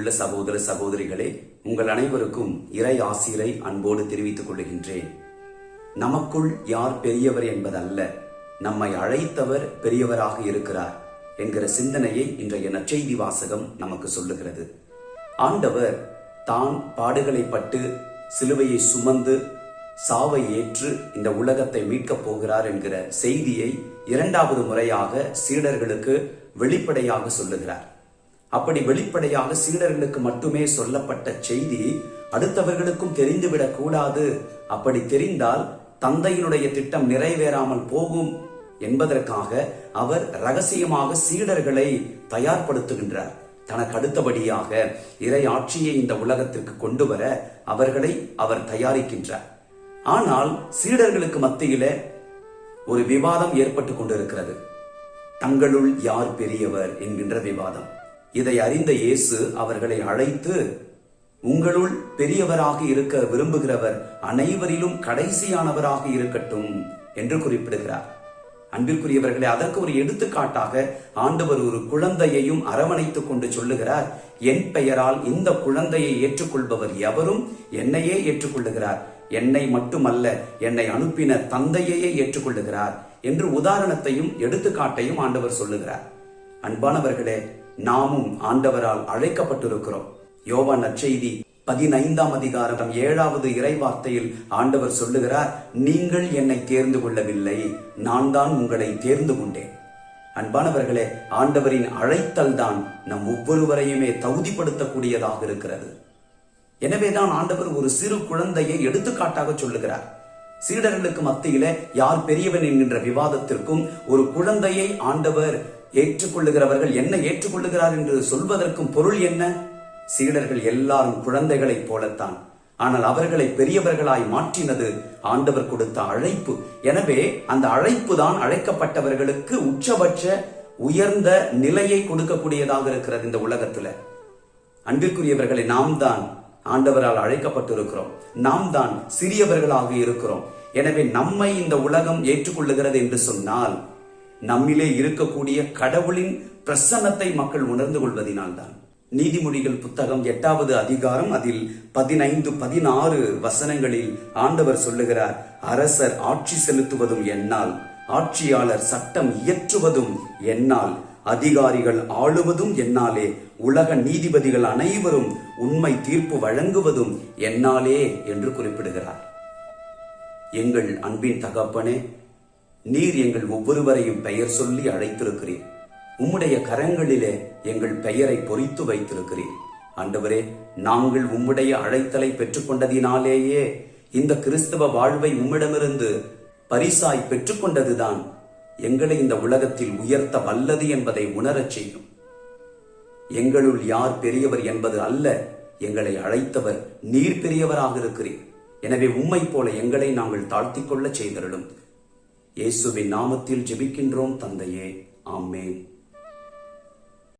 இறையேசுவில் சகோதர சகோதரிகளே உங்கள் அனைவருக்கும் இறை ஆசிரை அன்போடு தெரிவித்துக் கொள்கின்றேன். நமக்குள் யார் பெரியவர் என்பதல்ல நம்மை அழைத்தவர் பெரியவராக இருக்கிறார் என்கிற சிந்தனையை இன்றைய நற்செய்தி வாசகம் நமக்கு சொல்லுகிறது. ஆண்டவர் தான் பாடுகளை பட்டு சிலுவையை சுமந்து சாவை ஏற்று இந்த உலகத்தை மீட்கப் போகிறார் என்கிற செய்தியை இரண்டாவது முறையாக சீடர்களுக்கு வெளிப்படையாக சொல்லுகிறார். அப்படி வெளிப்படையாக சீடர்களுக்கு மட்டுமே சொல்லப்பட்ட செய்தி அடுத்தவர்களுக்கும் தெரிந்துவிடக் கூடாது. அப்படி தெரிந்தால் தந்தையினுடைய திட்டம் நிறைவேறாமல் போகும் என்பதற்காக அவர் ரகசியமாக சீடர்களை தயார்படுத்துகின்றார். தனக்கு அடுத்தபடியாக இறை ஆட்சியை இந்த உலகத்திற்கு கொண்டு வர அவர்களை அவர் தயாரிக்கின்றார். ஆனால் சீடர்களுக்கு மத்தியில ஒரு விவாதம் ஏற்பட்டு கொண்டிருக்கிறது. தங்களுள் யார் பெரியவர் என்கின்ற விவாதம். இதை அறிந்த இயேசு அவர்களை அழைத்து உங்களுள் பெரியவராக இருக்க விரும்புகிறவர் அனைவரிலும் கடைசியானவராக இருக்கட்டும் என்று குறிப்பிடுகிறார். அன்பிற்குரியவர்களே அதற்கு ஒரு எடுத்துக்காட்டாக ஆண்டவர் ஒரு குழந்தையையும் அரவணைத்துக் கொண்டு சொல்லுகிறார் என் பெயரால் இந்த குழந்தையை ஏற்றுக்கொள்பவர் எவரும் என்னையே ஏற்றுக்கொள்ளுகிறார். என்னை மட்டுமல்ல என்னை அனுப்பின தந்தையையே ஏற்றுக்கொள்ளுகிறார் என்று உதாரணத்தையும் எடுத்துக்காட்டையும் ஆண்டவர் சொல்லுகிறார். அன்பானவர்களே நாமும் ஆண்டவரால் அழைக்கப்பட்டிருக்கிறோம். யோவான் நற்செய்தி பதினைந்தாம் அதிகாரம் ஏழாவது இறைவார்த்தையில் ஆண்டவர் சொல்லுகிறார் நீங்கள் என்னை தேர்ந்து கொள்ளவில்லை நான் தான் உங்களை தேர்ந்து கொண்டேன். அன்பானவர்களே ஆண்டவரின் அழைத்தல் தான் நம் ஒவ்வொருவரையுமே தகுதிப்படுத்தக்கூடியதாக இருக்கிறது. எனவேதான் ஆண்டவர் ஒரு சிறு குழந்தையை எடுத்துக்காட்டாக சொல்லுகிறார். சீடர்களுக்கு மத்தியில யார் பெரியவன் என்கின்ற விவாதத்திற்கும் ஒரு குழந்தையை ஆண்டவர் ஏற்றுக்கொள்ளுகிறவர்கள் என்ன ஏற்றுக்கொள்ளுகிறார் என்று சொல்வதற்கும் பொருள் என்ன? சீடர்கள் எல்லாரும் குழந்தைகளைப் போலத்தான். ஆனால் அவர்களை பெரியவர்களாய் மாற்றினது ஆண்டவர் கொடுத்த அழைப்பு. எனவே அந்த அழைப்பு தான் அழைக்கப்பட்டவர்களுக்கு உச்சபட்ச உயர்ந்த நிலையை கொடுக்கக்கூடியதாக இருக்கிறது இந்த உலகத்துல. அன்பிற்குரியவர்களை நாம் தான் ஆண்டவரால் அழைக்கப்பட்டிருக்கிறோம். நாம் தான் சிறியவர்களாக இருக்கிறோம். எனவே நம்மை இந்த உலகம் ஏற்றுக்கொள்ளுகிறது என்று சொன்னால் நம்மிலே இருக்கக்கூடிய கடவுளின் பிரசன்னத்தை மக்கள் உணர்ந்து கொள்வதினால்தான். நீதிமொழிகள் புத்தகம் எட்டாவது அதிகாரம் அதில் பதினைந்து பதினாறு வசனங்களில் ஆண்டவர் சொல்லுகிறார் அரசர் ஆட்சி செலுத்துவதும் என்னால் ஆட்சியாளர் சட்டம் இயற்றுவதும் என்னால் அதிகாரிகள் ஆளுவதும் என்னாலே உலக நீதிபதிகள் அனைவரும் உண்மை தீர்ப்பு வழங்குவதும் என்னாலே என்று குறிப்பிடுகிறார். எங்கள் அன்பின் தகப்பனே நீர் எங்கள் ஒவ்வொருவரையும் பெயர் சொல்லி அழைத்திருக்கிறீர். உம்முடைய கரங்களிலே எங்கள் பெயரை பொறித்து வைத்திருக்கிறீர். ஆண்டவரே நாங்கள் உம்முடைய அழைத்தலை பெற்றுக்கொண்டதினாலேயே இந்த கிறிஸ்தவ வாழ்வை உம்மிடமிருந்து பரிசாய் பெற்றுக்கொண்டதுதான் எங்களை இந்த உலகத்தில் உயர்த்த வல்லது என்பதை உணரச் செய்யும். எங்களுள் யார் பெரியவர் என்பது அல்ல எங்களை அழைத்தவர் நீர் பெரியவராக இருக்கிறீர். எனவே உம்மை போல எங்களை நாங்கள் தாழ்த்திக் கொள்ள செய்தருளும். இயேசுவின் நாமத்தில் ஜெபிக்கின்றோம் தந்தையே. ஆமேன்.